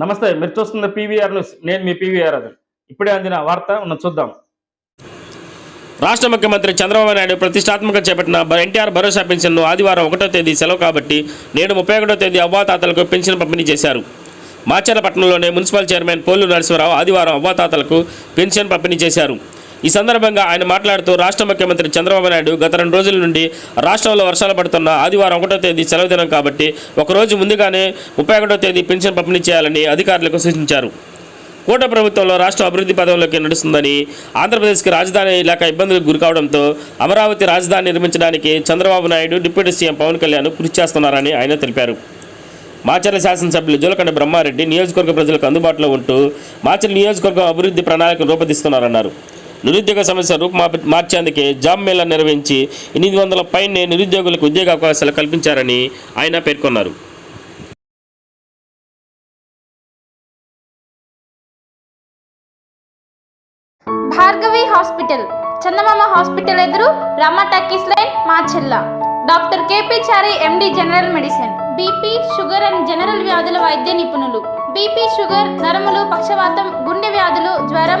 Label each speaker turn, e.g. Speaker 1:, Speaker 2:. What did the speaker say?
Speaker 1: నమస్తే మీరు చూస్తున్న పీవీఆర్ న్యూస్. నేను మీ పీవీఆర్ అది ఇప్పుడే అందిన వార్త ఉన్న చూద్దాం.
Speaker 2: రాష్ట్ర ముఖ్యమంత్రి చంద్రబాబు నాయుడు ప్రతిష్టాత్మక చేపట్టిన ఎన్టీఆర్ భరోసా పెన్షన్ను ఆదివారం ఒకటో తేదీ సెలవు కాబట్టి నేడు ముప్పై ఒకటో తేదీ అవ్వాతాతలకు పెన్షన్ పంపిణీ చేశారు. మాచర్లపట్నంలోనే మున్సిపల్ చైర్మన్ పోలు నరసింహరావు ఆదివారం అవ్వాతాతలకు పెన్షన్ పంపిణీ చేశారు. ఈ సందర్భంగా ఆయన మాట్లాడుతూ రాష్ట్ర ముఖ్యమంత్రి చంద్రబాబు నాయుడు గత రెండు రోజుల నుండి రాష్ట్రంలో వర్షాలు పడుతున్న ఆదివారం ఒకటో తేదీ సెలవు దినం కాబట్టి ఒకరోజు ముందుగానే ముప్పై ఒకటో తేదీ పెన్షన్ పంపిణీ చేయాలని అధికారులకు సూచించారు. కూట ప్రభుత్వంలో రాష్ట్ర అభివృద్ధి పదంలోకి నడుస్తుందని ఆంధ్రప్రదేశ్కి రాజధాని లేక ఇబ్బందులకు గురికావడంతో అమరావతి రాజధాని నిర్మించడానికి చంద్రబాబు నాయుడు డిప్యూటీ సీఎం పవన్ కళ్యాణ్ కృషి చేస్తున్నారని ఆయన తెలిపారు. మాచర్ల శాసనసభ్యులు జోలకండ బ్రహ్మారెడ్డి నియోజకవర్గ ప్రజలకు అందుబాటులో ఉంటూ మాచర్ల నియోజకవర్గం అభివృద్ధి ప్రణాళికను రూపొందిస్తున్నారన్నారు. నిరుద్యోగ సమస్య రూపు మార్చేందుకే జాబ్ మేళా నిర్వహించి ఎనిమిది వందల పైనే నిరుద్యోగులకు ఉద్యోగ అవకాశాలు కల్పించారని ఆయన పేర్కొన్నారు.
Speaker 3: భార్గవి హాస్పిటల్. చందమామ హాస్పిటల్ ఎదురు Rama talkies line Macherla doctor KP Chari MD general medicine. BP sugar and general వ్యాధుల వైద్య నిపుణులు. బీపీ షుగర్ నరములు పక్షవాతం గుండె వ్యాధులు జ్వరం